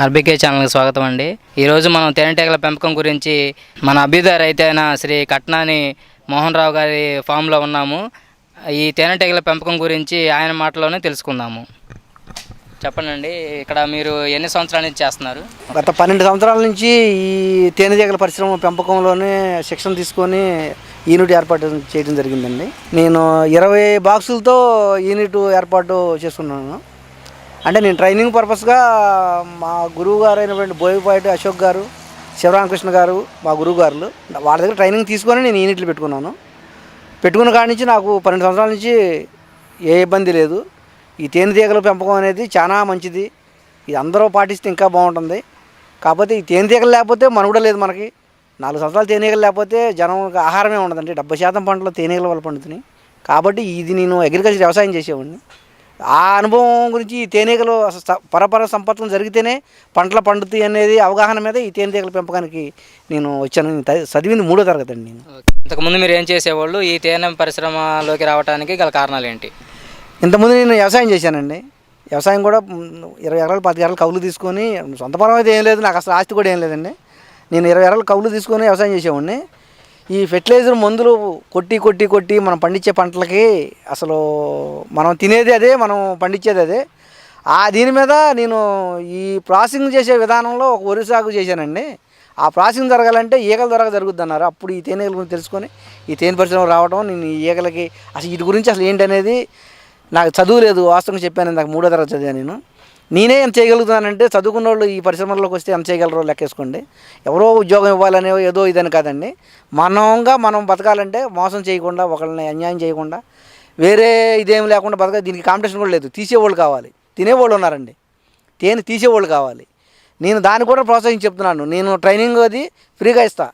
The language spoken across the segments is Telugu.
ఆర్బీకే ఛానల్కి స్వాగతం అండి. ఈరోజు మనం తేనెటీగల పెంపకం గురించి మన అభ్యుదయ రైతు అయిన శ్రీ కట్నాని మోహన్ రావు గారి ఫామ్లో ఉన్నాము. ఈ తేనెటీగల పెంపకం గురించి ఆయన మాటలోనే తెలుసుకుందాము. చెప్పండి ఇక్కడ మీరు ఎన్ని సంవత్సరాల నుంచి చేస్తున్నారు? గత పన్నెండు సంవత్సరాల నుంచి ఈ తేనెటీగల పరిశ్రమ పెంపకంలోనే శిక్షణ తీసుకొని యూనిట్ ఏర్పాటు చేయడం జరిగిందండి. నేను ఇరవై బాక్సులతో యూనిట్ ఏర్పాటు చేసుకున్నాను అంటే నేను ట్రైనింగ్ పర్పస్గా మా గురువు గారు అయినటువంటి బోయపాటి అశోక్ గారు శివరామకృష్ణ గారు మా గురువు గారు వాళ్ళ దగ్గర ట్రైనింగ్ తీసుకొని నేను యూనిట్లు పెట్టుకున్నాను. పెట్టుకున్న కాడి నుంచి నాకు పన్నెండు సంవత్సరాల నుంచి ఏ ఇబ్బంది లేదు. ఈ తేనెటీగల పెంపకం అనేది చాలా మంచిది. ఇది అందరూ పాటిస్తే ఇంకా బాగుంటుంది. కాకపోతే ఈ తేనెటీగలు లేకపోతే మనుగడ లేదు మనకి. నాలుగు సంవత్సరాలు తేనెగలు లేకపోతే జనం ఆహారమే ఉండదండి. డెబ్బై శాతం పంటలు తేనెగల వల్ల పండుతున్నాయి కాబట్టి ఇది నేను అగ్రికల్చర్ వ్యవసాయం చేసేవాడిని. ఆ అనుభవం గురించి ఈ స- పరపర సంపత్తులు జరిగితేనే పంటలు పండుతాయి అనేది అవగాహన మీద ఈ తేనెటీగల పెంపకానికి నేను వచ్చాను. చదివింది మూడో తరగతి అండి నేను. ఇంతకుముందు మీరు ఏం చేసేవాళ్ళు? ఈ తేనె పరిశ్రమలోకి రావడానికి గల కారణాలు ఏంటి ఇంతకుముందు నేను వ్యవసాయం చేశానండి. వ్యవసాయం కూడా ఇరవై ఎకరాలు పది ఎకరాలు కౌలు తీసుకొని సొంత పొలం అయితే ఏం లేదు నాకు అసలు ఆస్తి కూడా ఏం లేదండి. నేను ఇరవై ఎకరాలు కౌలు తీసుకొని వ్యవసాయం చేసేవాడిని. ఈ ఫెర్టిలైజర్ మందులు కొట్టి కొట్టి కొట్టి మనం పండించే పంటలకి అసలు మనం తినేది అదే మనం పండించేది అదే. ఆ దీని మీద నేను ఈ ప్రాసెసింగ్ చేసే విధానంలో ఒక వరి సాగు చేశానండి. ఆ ప్రాసెసింగ్ జరగాలంటే ఈగల ద్వారా జరుగుద్ది అన్నారు అప్పుడు ఈ తేనెల గురించి తెలుసుకొని ఈ తేనె పరిశ్రమ రావడం నేను ఈ ఈగలకి అసలు వీటి గురించి అసలు ఏంటనేది నాకు చదువు లేదు వాస్తవంగా చెప్పాను నాకు మూడో తరగతి చదివాను నేను. నేనే ఎంత చేయగలుగుతానంటే చదువుకున్న వాళ్ళు ఈ పరిశ్రమలోకి వస్తే ఎంత చేయగలరో లెక్కేసుకోండి. ఎవరో ఉద్యోగం ఇవ్వాలనే ఏదో ఇదని కాదండి. మనంగా మనం బతకాలంటే మోసం చేయకుండా ఒకళ్ళని అన్యాయం చేయకుండా వేరే ఇదేం లేకుండా బతక దీనికి కాంపిటీషన్ కూడా లేదు. తీసేవాళ్ళు కావాలి. తినేవాళ్ళు ఉన్నారండి. తేనె తీసేవాళ్ళు కావాలి. నేను దాన్ని కూడా ప్రోత్సహించి చెప్తున్నాను. నేను ట్రైనింగ్ అది ఫ్రీగా ఇస్తా.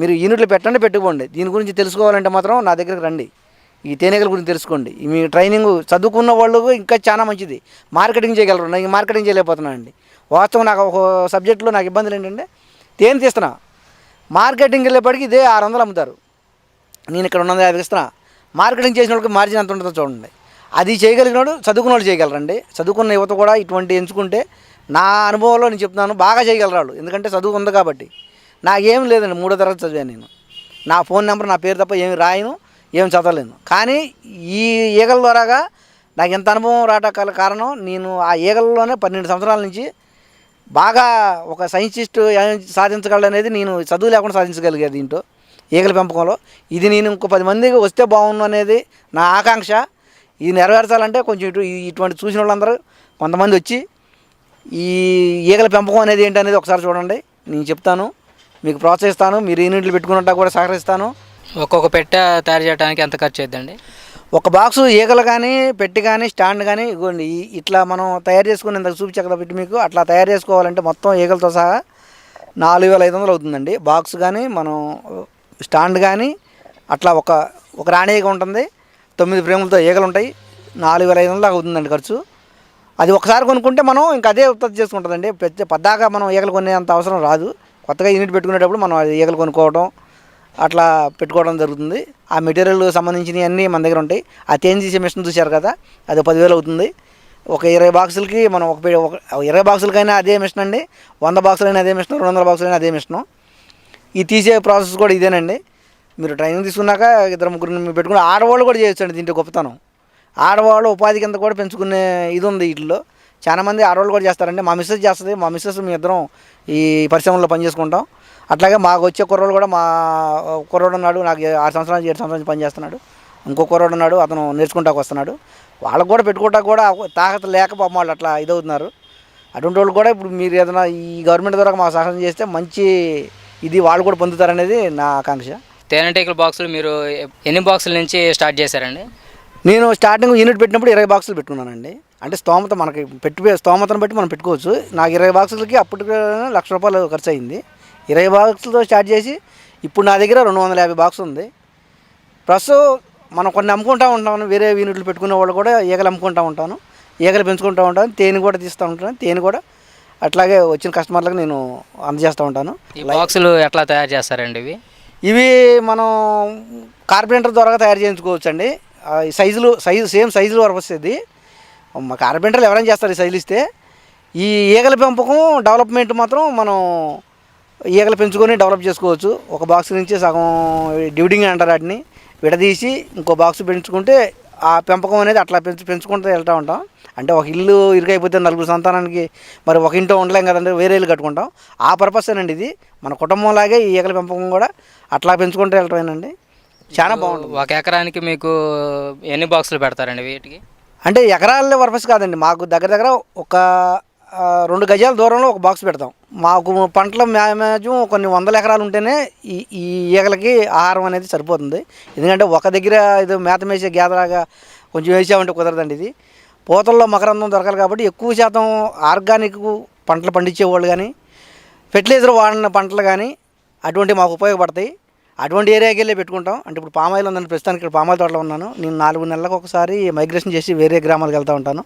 మీరు యూనిట్లు పెట్టండి పెట్టుకోండి. దీని గురించి తెలుసుకోవాలంటే మాత్రం నా దగ్గరికి రండి. ఈ తేనెగల గురించి తెలుసుకోండి. మీ ట్రైనింగ్ చదువుకున్న వాళ్ళు ఇంకా చాలా మంచిది. మార్కెటింగ్ చేయగలరు. నేను మార్కెటింగ్ చేయలేకపోతున్నానండి. వాస్తవం నాకు ఒక సబ్జెక్టులో నాకు ఇబ్బందులు ఏంటంటే తేనె తీస్తున్నా. మార్కెటింగ్ వెళ్ళేప్పటికి ఇదే ఆరు వందలు అమ్ముతారు. నేను ఇక్కడ రెండు వందల యాభై ఇస్తున్నా. మార్కెటింగ్ చేసిన వాళ్ళకి మార్జిన్ ఎంత ఉంటుందో చూడండి. అది చేయగలిగినాడు చదువుకున్న వాళ్ళు చేయగలరండి. చదువుకున్న యువత కూడా ఇటువంటి ఎంచుకుంటే నా అనుభవంలో నేను చెప్తున్నాను బాగా చేయగలరాడు ఎందుకంటే చదువు ఉంది కాబట్టి. నాకేం లేదండి మూడో తరగతి చదివాను నేను. నా ఫోన్ నెంబర్ నా పేరు తప్ప ఏమి రాయను. ఏం చదవలేను కానీ ఈ ఈగల ద్వారాగా నాకు ఎంత అనుభవం రావటం కారణం నేను ఆ ఈగల్లోనే పన్నెండు సంవత్సరాల నుంచి బాగా ఒక సైంటిస్ట్ ఏం సాధించగలడు అనేది నేను చదువు లేకుండా సాధించగలిగాను దీంట్లో ఈగల పెంపకంలో. ఇది నేను ఇంకో పది మందికి వస్తే బాగుండు అనేది నా ఆకాంక్ష. ఇది నెరవేర్చాలంటే కొంచెం ఇటు ఇటువంటి చూసిన వాళ్ళందరూ కొంతమంది వచ్చి ఈ ఈగల పెంపకం అనేది ఏంటి అనేది ఒకసారి చూడండి. నేను చెప్తాను మీకు ప్రోత్సహిస్తాను మీరు యూనిట్లు పెట్టుకున్నట్టు కూడా సహకరిస్తాను. ఒక్కొక్క పెట్టె తయారు చేయడానికి ఎంత ఖర్చు అవుతుందండి ఒక బాక్సు ఈగలు కానీ పెట్టి కానీ స్టాండ్ కానీ ఇగోండి ఇట్లా మనం తయారు చేసుకుని ఇంతకు చూపించా పెట్టి మీకు అట్లా తయారు చేసుకోవాలంటే మొత్తం ఈగలతో సహా నాలుగు వేల ఐదు వందలు అవుతుందండి. బాక్స్ కానీ మనం స్టాండ్ కానీ అట్లా ఒక ఒక రాణి ఈగ ఉంటుంది. తొమ్మిది ఫ్రేములతో ఈగలు ఉంటాయి. నాలుగు వేల ఐదు వందలు అవుతుందండి ఖర్చు. అది ఒకసారి కొనుక్కుంటే మనం ఇంకా అదే ఉత్పత్తి చేసుకుంటుందండి. పెద్ద పద్దాగా మనం ఈగలు కొనేంత అవసరం రాదు. కొత్తగా యూనిట్ పెట్టుకునేటప్పుడు మనం అది ఈగలు కొనుక్కోవడం అట్లా పెట్టుకోవడం జరుగుతుంది. ఆ మెటీరియల్ సంబంధించినవి అన్నీ మన దగ్గర ఉంటాయి. ఆ తేనె చేసే మిషన్ చూశారు కదా అది పదివేలు అవుతుంది. ఒక ఇరవై బాక్సులకి మనం ఒక ఒక ఇరవై బాక్సులకైనా అదే మిషన్ అండి. వంద బాక్సులైనా అదే మిషన్ రెండు వందల బాక్సులైనా అదే మిషను. ఈ తీసే ప్రాసెస్ కూడా ఇదేనండి. మీరు ట్రైనింగ్ తీసుకున్నాక ఇద్దరు ముగ్గురు మీరు పెట్టుకుని ఆడవాళ్ళు కూడా చేయొచ్చండి దీంట్లో గొప్పతనం. ఆడవాళ్ళు ఉపాధి కింద కూడా పెంచుకునే ఇది ఉంది వీటిలో చాలా మంది ఆడవాళ్ళు కూడా చేస్తారండి. మా మిస్సెస్ చేస్తుంది. మా మిస్సెస్ మీ ఇద్దరం ఈ పరిశ్రమలో పనిచేసుకుంటాం. అట్లాగే మాకు వచ్చే కుర్రోడు కూడా మా కుర్రోడు ఉన్నాడు నాకు ఆరు సంవత్సరాల ఏడు సంవత్సరాల నుంచి పనిచేస్తున్నాడు. ఇంకో కుర్రోడు ఉన్నాడు అతను నేర్చుకుంటాకు వస్తున్నాడు. వాళ్ళకు కూడా పెట్టుకుంటా కూడా తాకత లేక పాపం వాళ్ళు అట్లా ఇదవుతున్నారు. అటువంటి వాళ్ళు కూడా ఇప్పుడు మీరు ఏదైనా ఈ గవర్నమెంట్ ద్వారా మాకు సహాయం చేస్తే మంచి ఇది వాళ్ళు కూడా పొందుతారనేది నా ఆకాంక్ష. తేనెటీగల బాక్సులు మీరు ఎన్ని బాక్సుల నుంచి స్టార్ట్ చేశారండి? నేను స్టార్టింగ్ యూనిట్ పెట్టినప్పుడు ఇరవై బాక్సులు పెట్టుకున్నానండి. అంటే స్తోమత మనకి పెట్టి స్తోమతను బట్టి మనం పెట్టుకోవచ్చు. నాకు ఇరవై బాక్సులకి అప్పటికి లక్ష రూపాయలు ఖర్చు అయింది. ఇరవై బాక్సులతో స్టార్ట్ చేసి ఇప్పుడు నా దగ్గర రెండు వందల యాభై బాక్స్ ఉంది. ప్లస్ మనం కొన్ని అమ్ముకుంటూ ఉంటాను వేరే యూనిట్లు పెట్టుకునే వాళ్ళు కూడా ఈగలు అమ్ముకుంటూ ఉంటాను. ఈగలు పెంచుకుంటూ ఉంటాను తేనె కూడా తీస్తూ ఉంటాను తేనె కూడా అట్లాగే వచ్చిన కస్టమర్లకు నేను అందజేస్తూ ఉంటాను. ఈ బాక్సులు ఎట్లా తయారు చేస్తారండి ఇవి? ఇవి మనం కార్పెంటర్ ద్వారా తయారు చేయించుకోవచ్చు అండి సైజులు సైజు సేమ్ సైజులు వరకు వస్తుంది. మా కార్పెంటర్లు ఎవరైనా చేస్తారు ఈ సైజులు ఇస్తే. ఈ ఈగల పెంపకం డెవలప్మెంట్ మాత్రం మనం ఈగలు పెంచుకొని డెవలప్ చేసుకోవచ్చు. ఒక బాక్స్ నుంచి సగం డివిడింగ్ అంటారు వాటిని. విడదీసి ఇంకో బాక్స్ పెంచుకుంటే ఆ పెంపకం అనేది అట్లా పెంచు పెంచుకుంటూ వెళ్తూ ఉంటాం. అంటే ఒక ఇల్లు ఇరుకైపోతే నలుగురు సంతానానికి మరి ఒక ఇంట్లో ఉండలేం కదండి వేరే ఇల్లు కట్టుకుంటాం. ఆ పర్పస్ అండి ఇది. మన కుటుంబంలాగే ఈ ఈగల పెంపకం కూడా అట్లా పెంచుకుంటూ వెళ్ళటమేనండి చాలా బాగుంటుంది. ఒక ఎకరానికి మీకు ఎన్ని బాక్సులు పెడతారండి వీటికి? అంటే ఎకరాల పర్పస్ కాదండి. మాకు దగ్గర దగ్గర ఒక రెండు గజాల దూరంలో ఒక బాక్స్ పెడతాం. మాకు పంటల మ్యాక్సిమం కొన్ని వందల ఎకరాలు ఉంటేనే ఈ ఈ ఈగలకి ఆహారం అనేది సరిపోతుంది. ఎందుకంటే ఒక దగ్గర ఇది మేత మేసే గేదలాగా కొంచెం వేసామంటే కుదరదండి ఇది. పూతల్లో మకరందం దొరకాలి కాబట్టి ఎక్కువ శాతం ఆర్గానిక్ పంటలు పండించేవాళ్ళు కానీ ఫెర్టిలైజర్ వాడిన పంటలు కానీ అటువంటివి మాకు ఉపయోగపడతాయి. అటువంటి ఏరియాకి వెళ్ళి పెట్టుకుంటాం. అంటే ఇప్పుడు పామాయిల్ ఉందండి ప్రస్తుతానికి ఇక్కడ పామాయిల్ తోటలో ఉన్నాను. నేను నాలుగు నెలలకు ఒకసారి మైగ్రేషన్ చేసి వేరే గ్రామాలకు వెళ్తూ ఉంటాను.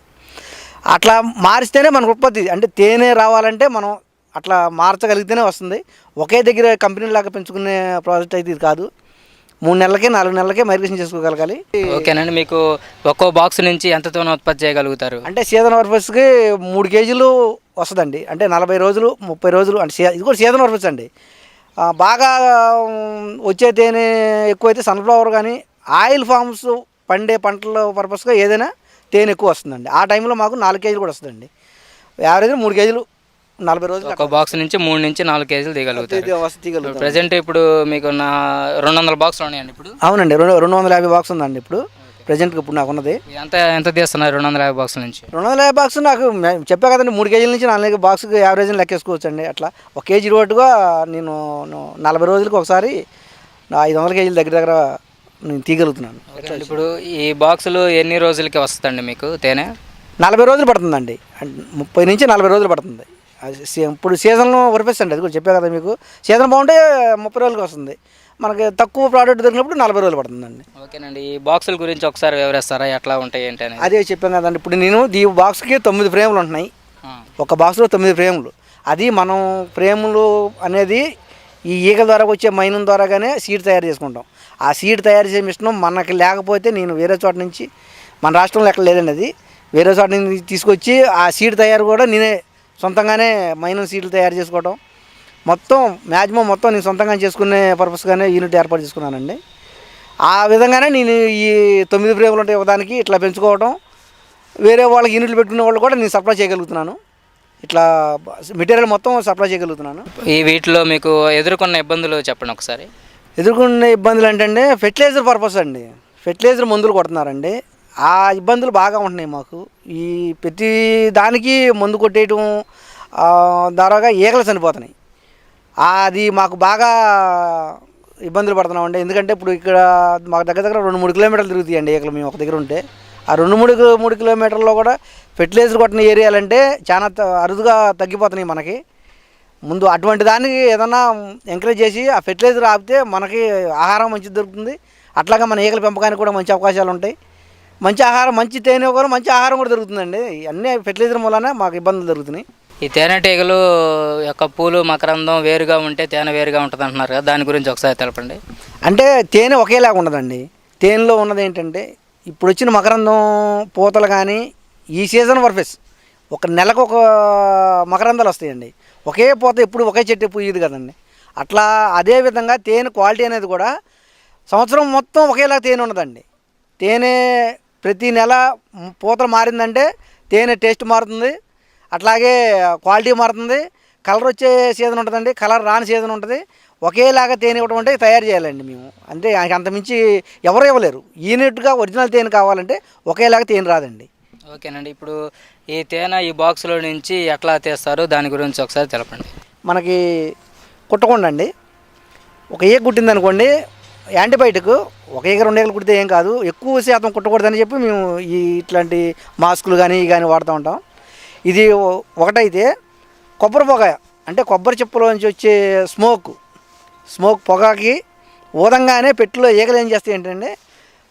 అట్లా మారిస్తేనే మనకు ఉత్పత్తి. అంటే తేనె రావాలంటే మనం అట్లా మార్చగలిగితేనే వస్తుంది. ఒకే దగ్గర కంపెనీ లాగా పెంచుకునే ప్రాజెక్ట్ అయితే ఇది కాదు. మూడు నెలలకే నాలుగు నెలలకే మైగ్రేషన్ చేసుకోగలగాలి. ఓకేనండి మీకు ఒక్కో బాక్స్ నుంచి ఎంతతోనో ఉత్పత్తి చేయగలుగుతారు? అంటే సీజన్ వర్ఫర్స్కి మూడు కేజీలు వస్తుందండి. అంటే నలభై రోజులు ముప్పై రోజులు అంటే ఇది కూడా సీజన్ వర్ఫర్స్ అండి. బాగా వచ్చే తేనె ఎక్కువైతే సన్ఫ్లవర్ కానీ ఆయిల్ ఫార్మ్స్ పండే పంటల పర్పస్గా ఏదైనా తేనె ఎక్కువ వస్తుందండి. ఆ టైంలో మాకు నాలుగు కేజీలు కూడా వస్తుందండి. యావరేజ్ మూడు కేజీలు నలభై రోజులు ఒక బాక్స్ నుంచి మూడు నుంచి నాలుగు కేజీలు తీయగలుగుతాం. ప్రజెంట్ ఇప్పుడు మీకు నా రెండు వందల బాక్సులు ఉన్నాయండి ఇప్పుడు. అవునండి. రెండు రెండు వందల యాభై బాక్స్ ఉందండి ఇప్పుడు. ప్రజెంట్గా ఇప్పుడు నాకు ఉన్నది. ఎంత ఎంత తీస్తున్నారు రెండు వందల యాభై బాక్సుల నుంచి? రెండు వందల యాభై బాక్స్ నాకు చెప్పా కదండి మూడు కేజీల నుంచి నాలుగు బాక్స్కి యావరేజ్ లెక్కేసుకోవచ్చు అండి అట్లా ఒక కేజీ రోడ్డుగా నేను నలభై రోజులకు ఒకసారి ఐదు వందల కేజీల దగ్గర దగ్గర నేను తీయగలుగుతున్నాను. ఇప్పుడు ఈ బాక్సులు ఎన్ని రోజులకి వస్తుందండి మీకు తేనె? నలభై రోజులు పడుతుందండి. ముప్పై నుంచి నలభై రోజులు పడుతుంది. ఇప్పుడు సీజన్లో వరిపేస్తండి అది కూడా చెప్పా కదా మీకు. సీజన్ బాగుంటే ముప్పై రోజులకి వస్తుంది. మనకి తక్కువ ప్రోడక్ట్ దొరికినప్పుడు నలభై రోజులు పడుతుందండి. ఓకేనండి ఈ బాక్సుల గురించి ఒకసారి వివరిస్తారా? ఎట్లా ఉంటాయి ఏంటి అనేది? అదే చెప్పాను కదండి ఇప్పుడు నేను ఈ బాక్స్కి తొమ్మిది ఫ్రేములు ఉంటున్నాయి. ఒక బాక్స్లో తొమ్మిది ఫ్రేములు. అది మనం ఫ్రేములు అనేది ఈ ఈగల ద్వారా వచ్చే మైనం ద్వారాగానే సీడ్ తయారు చేసుకుంటాం. ఆ సీడ్ తయారు చేసే మిషన్ మనకి లేకపోతే నేను వేరే చోట నుంచి మన రాష్ట్రంలో ఎక్కడ లేదండి అది. వేరే చోట నుంచి తీసుకొచ్చి ఆ సీడ్ తయారు కూడా నేనే సొంతంగానే మైనం సీడ్లు తయారు చేసుకోవడం మొత్తం మ్యాక్సిమం మొత్తం నేను సొంతంగా చేసుకునే పర్పస్గానే యూనిట్ ఏర్పాటు చేసుకున్నానండి. ఆ విధంగానే నేను ఈ తొమ్మిది ఫ్రేములు ఉంటాయి ఒకదానికి ఇట్లా పెంచుకోవడం వేరే వాళ్ళకి యూనిట్లు పెట్టుకునే వాళ్ళు కూడా నేను సప్లై చేయగలుగుతున్నాను. ఇట్లా మెటీరియల్ మొత్తం సప్లై చేయగలుగుతున్నాను. ఈ వీటిలో మీకు ఎదుర్కొన్న ఇబ్బందులు చెప్పండి ఒకసారి. ఎదుర్కొనే ఇబ్బందులు ఏంటంటే ఫెర్టిలైజర్ పర్పస్ అండి. ఫెర్టిలైజర్ మందులు కొడుతున్నారండి. ఆ ఇబ్బందులు బాగా ఉంటున్నాయి మాకు. ఈ ప్రతి దానికి మందు కొట్టేయటం ఆ, ద్వారాగా ఈగలు చనిపోతున్నాయి. అది మాకు బాగా ఇబ్బందులు పడుతున్నామండి. ఎందుకంటే ఇప్పుడు ఇక్కడ మాకు దగ్గర దగ్గర రెండు మూడు కిలోమీటర్లు తిరుగుతాయండి ఈగలు మేము ఒక దగ్గర ఉంటే. ఆ రెండు మూడు మూడు కిలోమీటర్లో కూడా ఫెర్టిలైజర్ కొట్టిన ఏరియాలంటే చాలా త- అరుదుగా తగ్గిపోతున్నాయి మనకి. ముందు అటువంటి దానికి ఏదన్నా ఎంకరేజ్ చేసి ఆ ఫెర్టిలైజర్ ఆపితే మనకి ఆహారం మంచిది దొరుకుతుంది. అట్లాగే మన ఈగల పెంపకానికి కూడా మంచి అవకాశాలు ఉంటాయి. మంచి ఆహారం మంచి తేనె కూడా మంచి ఆహారం కూడా దొరుకుతుందండి. అన్నీ ఫెర్టిలైజర్ మూలనే మాకు ఇబ్బందులు దొరుకుతున్నాయి. ఈ తేనెటీగలు యొక్క పూలు మకరందం వేరుగా ఉంటే తేనె వేరుగా ఉంటుంది అంటున్నారు కదా దాని గురించి ఒకసారి తెలపండి. అంటే తేనె ఒకేలాగా ఉండదండి. తేనెలో ఉన్నది ఏంటంటే ఇప్పుడు వచ్చిన మకరందం పూతలు కానీ ఈ సీజన్ వర్ఫెస్. ఒక నెలకు ఒక మకరందాలు వస్తాయండి. ఒకే పూత ఎప్పుడు ఒకే చెట్టు పూయదు కదండి. అట్లా అదే విధంగా తేనె క్వాలిటీ అనేది కూడా సంవత్సరం మొత్తం ఒకేలా తేనె ఉండదండి. తేనె ప్రతి నెల పూతలు మారిందంటే తేనె టేస్ట్ మారుతుంది. అట్లాగే క్వాలిటీ మారుతుంది. కలర్ వచ్చే సీజన్ ఉంటుందండి. కలర్ రాని సీజన్ ఉంటుంది. ఒకేలాగా తేనె ఇవ్వడం అంటే తయారు చేయాలండి మేము. అంటే అంత మించి ఎవరు ఇవ్వలేరు. యూనిట్గా ఒరిజినల్ తేనె కావాలంటే ఒకేలాగా తేనె రాదండి. ఓకేనండి. ఇప్పుడు ఈ తేనె ఈ బాక్స్లో నుంచి ఎట్లా తీస్తారు దాని గురించి ఒకసారి తెలపండి. మనకి కుట్టకుండా అండి. ఒక ఈగ కుట్టింది అనుకోండి యాంటీబయాటిక్ ఒక ఏక రెండు ఏకలు కుడితే ఏం కాదు ఎక్కువ శాతం కుట్టకూడదని చెప్పి మేము ఈ ఇట్లాంటి మాస్కులు కానీ ఇవి కానీ వాడుతూ ఉంటాం. ఇది ఒకటైతే కొబ్బరి పొగ అంటే కొబ్బరి చెప్పులో నుంచి వచ్చే స్మోక్ స్మోక్ పొగకి ఊదంగానే పెట్టిలో ఈగలు ఏం చేస్తాయి ఏంటంటే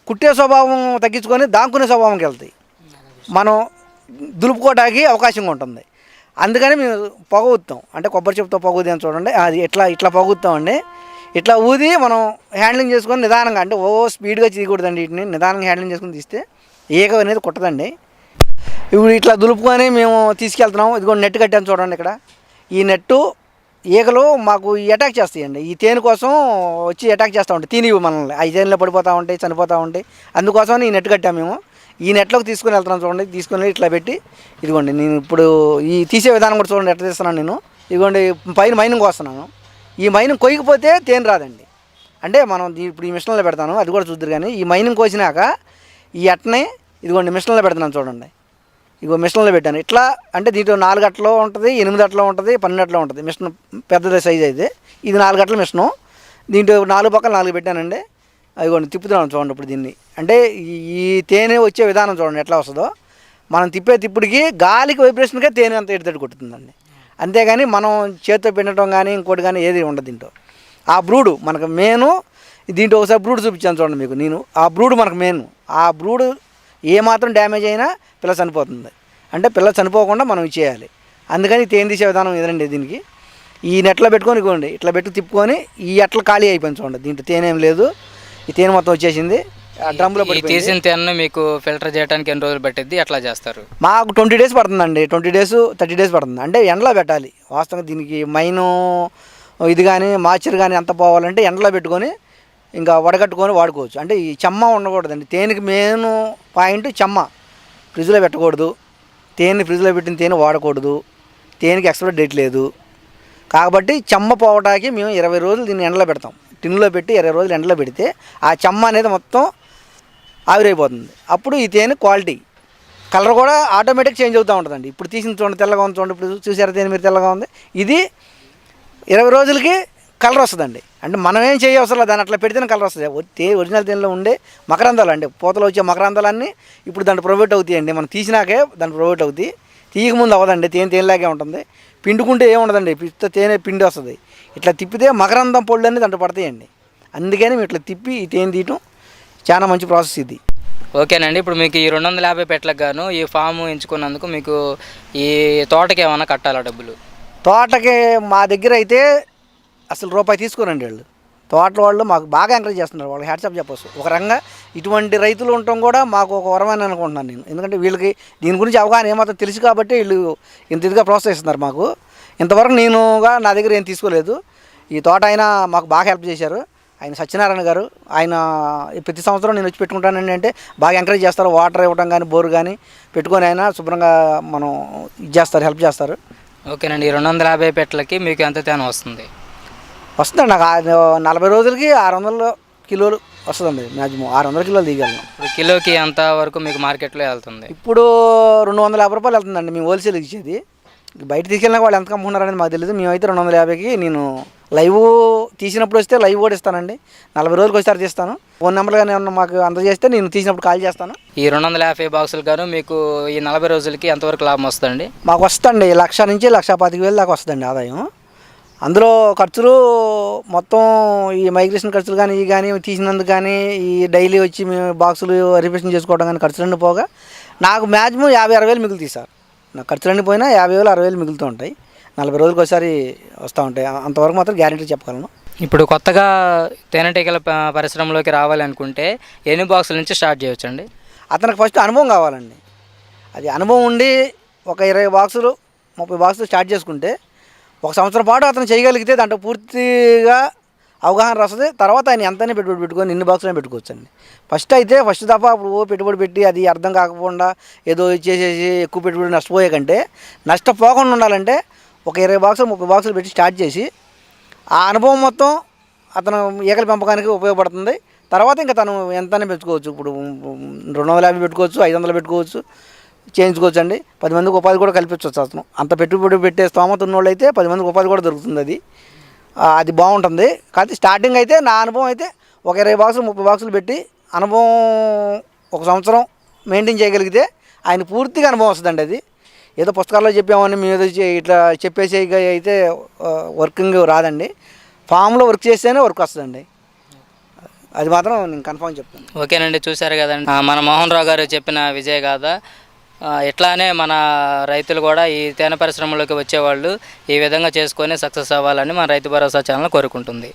కుట్టే స్వభావం తగ్గించుకొని దాంకునే స్వభావంకి వెళ్తాయి. మనం దులుపుకోవడానికి అవకాశంగా ఉంటుంది. అందుకని మేము పొగ అంటే కొబ్బరి చెప్పుతో పొగ అని చూడండి. అది ఇట్లా ఇట్లా పొగ అండి ఇట్లా ఊది మనం హ్యాండ్లింగ్ చేసుకొని నిదానంగా అంటే ఓ స్పీడ్గా తీయకూడదండి వీటిని. నిదానంగా హ్యాండ్లింగ్ చేసుకొని తీస్తే ఈగ అనేది కుట్టదండి. ఇప్పుడు ఇట్లా దులుపుకొని మేము తీసుకెళ్తున్నాము. ఇదిగో నెట్ కట్టాను చూడండి ఇక్కడ. ఈ నెట్టు ఈగలు మాకు అటాక్ చేస్తాయండి. ఈ తేనె కోసం వచ్చి అటాక్ చేస్తూ ఉంటాయి. తినివి మనల్ని. ఐదు తేనెలో పడిపోతూ ఉంటాయి చనిపోతూ ఉంటాయి. అందుకోసం ఈ నెట్ కట్టాము మేము. ఈ నెట్లోకి తీసుకుని వెళ్తున్నాను చూడండి. తీసుకొని ఇట్లా పెట్టి ఇదిగోండి నేను ఇప్పుడు ఈ తీసే విధానం కూడా చూడండి ఎట్లా తీస్తున్నాను నేను. ఇదిగోండి పైన మైనింగ్ వస్తున్నాను ఈ మైనింగ్ కొయ్యకపోతే తేను రాదండి. అంటే మనం ఇప్పుడు ఈ మిషన్లో పెడతాను అది కూడా చూద్దరు కానీ ఈ మైనింగ్ కోసినాక ఈ అట్నే ఇదిగోండి మిషన్లో పెడుతున్నాను చూడండి. ఇగో మిషన్లో పెట్టాను. ఇట్లా అంటే దీంట్లో నాలుగు అట్లో ఉంటుంది ఎనిమిది అట్లో ఉంటుంది పన్నెండు అట్లో ఉంటుంది. మిషన్ పెద్దది సైజ్ అయితే ఇది నాలుగు అట్ల మిషను. దీంట్లో నాలుగు పక్కల నాలుగు పెట్టానండి. అదిగోండి తిప్పుతున్నాను చూడండి ఇప్పుడు దీన్ని. అంటే ఈ- తేనె వచ్చే విధానం చూడండి ఎట్లా వస్తుందో. మనం తిప్పే తిప్పుడికి గాలికి వైబ్రేషన్కే తేనె అంత ఎడితడి కొట్టుతుందండి అంతేగాని మనం చేతితో పిండటం కానీ ఇంకోటి కానీ ఏది ఉండదు దీంట్లో. ఆ బ్రూడు మనకు మెయిన్. దీంట్లో ఒకసారి బ్రూడ్ చూపించాను చూడండి మీకు నేను. ఆ బ్రూడ్ మనకు మెయిన్. ఆ బ్రూడ్ ఏ మాత్రం డ్యామేజ్ అయినా పిల్ల చనిపోతుంది. అంటే పిల్ల చనిపోకుండా మనం ఇచ్చేయాలి అందుకని తేనె తీసే విధానం ఏదండి దీనికి. ఈ నెట్లో పెట్టుకొని ఇవ్వండి ఇట్లా పెట్టి తిప్పుకొని ఈ ఎట్ల ఖాళీ అయిపోయింది చూడండి. దీంట్లో తేనె ఏం లేదు. ఈ తేనె మొత్తం వచ్చేసింది. ఆ డ్రమ్లో ఈ పడిపోయింది. తీసిన తేనెను మీకు ఫిల్టర్ చేయడానికి ఎన్ని రోజులు పట్టిద్ది? ఎట్లా చేస్తారు. మాకు ట్వంటీ డేస్ పడుతుందండి. ట్వంటీ డేస్ థర్టీ డేస్ పడుతుంది. అంటే ఎండలో పెట్టాలి. వాస్తవంగా దీనికి మైను ఇది కానీ మాచర్ కానీ ఎంత పోవాలంటే ఎండలో పెట్టుకొని ఇంకా వడగట్టుకొని వాడుకోవచ్చు. అంటే ఈ చెమ్మ ఉండకూడదండి. తేనెకి మెయిన్ పాయింట్ చెమ్మ. ఫ్రిడ్జ్లో పెట్టకూడదు. తేనె ఫ్రిడ్జ్లో పెట్టిన తేనె వాడకూడదు. తేనెకి ఎక్స్పైరీ డేట్ లేదు. కాబట్టి చెమ్మ పోవటానికి మేము ఇరవై రోజులు దీన్ని ఎండలో పెడతాం. టిన్లో పెట్టి ఇరవై రోజులు ఎండలో పెడితే ఆ చెమ్మ అనేది మొత్తం ఆవిరైపోతుంది. అప్పుడు ఈ తేనె క్వాలిటీ. కలర్ కూడా ఆటోమేటిక్ చేంజ్ అవుతూ ఉంటుందండి. ఇప్పుడు తీసిన చూడండి తెల్లగా ఉంది చూడండి ఇప్పుడు చూసారు తేనె మీరు తెల్లగా ఉంది? ఇది ఇరవై రోజులకి కలర్ వస్తుందండి. అంటే మనం ఏం చేయవసరం లేదు దాన్ని అట్లా పెడితేనే కలర్ వస్తుంది. తే ఒరిజినల్ తేనెలో ఉండే మకరందాలు అండి. పూతలో వచ్చే మకరందాలన్నీ ఇప్పుడు దాంట్లో ప్రొవైట్ అవుతాయండి. మనం తీసినాకే దాన్ని ప్రొవైట్ అవుతాయి. తీయక ముందు అవ్వదండి తేనె తేనెలాగే ఉంటుంది. పిండుకుంటే ఏముండదండి పిత్త తేనె పిండి వస్తుంది. ఇట్లా తిప్పితే మకరందం పళ్ళు అన్నీ దాంట్లో పడతాయండి. అందుకని మేము ఇట్లా తిప్పి ఈ తేనె తీయటం చాలా మంచి ప్రాసెస్ ఇది. ఓకేనండి ఇప్పుడు మీకు ఈ రెండు వందల యాభై పెట్టలకు గాను ఈ ఫామ్ ఎంచుకున్నందుకు మీకు ఈ తోటకి ఏమైనా కట్టాలా డబ్బులు? తోటకి మా దగ్గర అయితే అసలు రూపాయి తీసుకోరండి వాళ్ళు. తోటల వాళ్ళు మాకు బాగా ఎంకరేజ్ చేస్తున్నారు. వాళ్ళకి హ్యాట్సాప్ చెప్పొచ్చు. ఒక రంగా ఇటువంటి రైతులు ఉండటం కూడా మాకు ఒక వరమని అనుకుంటున్నాను నేను. ఎందుకంటే వీళ్ళకి దీని గురించి అవగాహన ఏమాత్రం తెలుసు కాబట్టి వీళ్ళు ఇంత ఇదిగా ప్రోత్సహిస్తున్నారు మాకు. ఇంతవరకు నేనుగా నా దగ్గర ఏం తీసుకోలేదు. ఈ తోట ఆయన మాకు బాగా హెల్ప్ చేశారు. ఆయన సత్యనారాయణ గారు ఆయన ఈ ప్రతి సంవత్సరం నేను వచ్చి పెట్టుకుంటానండి అంటే బాగా ఎంకరేజ్ చేస్తారు. వాటర్ ఇవ్వడం కానీ బోర్ కానీ పెట్టుకొని ఆయన శుభ్రంగా మనం ఇది చేస్తారు హెల్ప్ చేస్తారు. ఓకేనండి. ఈ రెండు వందల యాభై పెట్టలకి మీకు ఎంత తేనె వస్తుంది? వస్తుందండి. నాకు నలభై రోజులకి ఆరు వందల కిలోలు వస్తుందండి మ్యాక్సిమం ఆరు వందల కిలోలు దిగలను ఇప్పుడు కిలోకి ఎంత వరకు మీకు మార్కెట్లో వెళ్తుంది? ఇప్పుడు రెండు వందల యాభై రూపాయలు వెళ్తుందండి. మేము హోల్సేల్ ఇచ్చేది. బయట తీసుకెళ్ళినా వాళ్ళు ఎంత కమ్ముకున్నారని మాకు తెలియదు మేమైతే రెండు వందల యాభైకి నేను లైవ్ తీసినప్పుడు వస్తే లైవ్ కూడా ఇస్తానండి. నలభై రోజులకి ఒకసారి తీస్తాను. ఫోన్ నెంబర్ కానీ ఏమన్నా మాకు అందజేస్తే నేను తీసినప్పుడు కాల్ చేస్తాను. ఈ రెండు వందల యాభై బాక్సులు గాను మీకు ఈ నలభై రోజులకి ఎంతవరకు లాభం వస్తుందండి? మాకు వస్తుంది లక్ష నుంచి లక్ష పాతిక వేలు దాకా వస్తుందండి ఆదాయం. అందులో ఖర్చులు మొత్తం ఈ మైగ్రేషన్ ఖర్చులు కానీ ఇవి కానీ తీసినందుకు కానీ ఈ డైలీ వచ్చి మేము బాక్సులు రిపేషన్ చేసుకోవడం కానీ ఖర్చులన్నీ పోగా నాకు మ్యాక్సిమం యాభై అరవై వేలు మిగులుతాయి సార్. నాకు ఖర్చులన్నీ పోయినా యాభై వేలు అరవై వేలు మిగులుతూ ఉంటాయి. నలభై రోజులకు ఒకసారి వస్తూ ఉంటాయి. అంతవరకు మాత్రం గ్యారంటీ చెప్పగలను. ఇప్పుడు కొత్తగా తేనెటీగల పరిశ్రమలోకి రావాలనుకుంటే ఎన్ని బాక్సుల నుంచి స్టార్ట్ చేయొచ్చండి? అతనికి ఫస్ట్ అనుభవం కావాలండి. అది అనుభవం ఉండి ఒక ఇరవై బాక్సులు ముప్పై బాక్సులు స్టార్ట్ చేసుకుంటే ఒక సంవత్సరం పాటు అతను చేయగలిగితే దాంట్లో పూర్తిగా అవగాహన వస్తుంది తర్వాత ఆయన ఎంతనే పెట్టుబడి పెట్టుకొని ఎన్ని పెట్టుకోవచ్చు పెట్టుకోవచ్చండి. ఫస్ట్ అయితే ఫస్ట్ తప్ప అప్పుడు ఓ పెట్టుబడి పెట్టి అది అర్థం కాకుండా ఏదో చేసేసి ఎక్కువ పెట్టుబడి నష్టపోయే కంటే నష్టపోకుండా ఉండాలంటే ఒక ఇరవై బాక్సులు ముప్పై బాక్సులు పెట్టి స్టార్ట్ చేసి ఆ అనుభవం మొత్తం అతను ఈగల పెంపకానికి ఉపయోగపడుతుంది. తర్వాత ఇంకా తను ఎంతనే పెంచుకోవచ్చు ఇప్పుడు రెండు వందల యాభై పెట్టుకోవచ్చు ఐదు వందలు పెట్టుకోవచ్చు. చేయించుకోవచ్చు అండి పది మందికి ఉపాధి కూడా కల్పించవచ్చు అతను. అంత పెట్టుబడి పెట్టే స్తోమత ఉన్నోళ్ళు అయితే పది మందికి ఉపాధి కూడా దొరుకుతుంది అది. అది బాగుంటుంది. కాకపోతే స్టార్టింగ్ అయితే నా అనుభవం అయితే ఒక ఇరవై బాక్సులు ముప్పై బాక్సులు పెట్టి అనుభవం ఒక సంవత్సరం మెయింటైన్ చేయగలిగితే ఆయన పూర్తిగా అనుభవం వస్తుందండి అది. ఏదో పుస్తకాల్లో చెప్పామని మేము ఏదో ఇట్లా చెప్పేసి అయితే వర్కింగ్ రాదండి. ఫామ్లో వర్క్ చేస్తేనే వర్క్ వస్తుందండి. అది మాత్రం నేను కన్ఫామ్ చెప్తాను. ఓకేనండి చూశారు కదండి. మన మోహన్ రావు గారు చెప్పిన విజయ్ గాథ ఇట్లానే మన రైతులు కూడా ఈ తేనె పరిశ్రమలోకి వచ్చేవాళ్ళు ఈ విధంగా చేసుకొని సక్సెస్ అవ్వాలని మన రైతు భరోసా ఛానల్ కోరుకుంటుంది.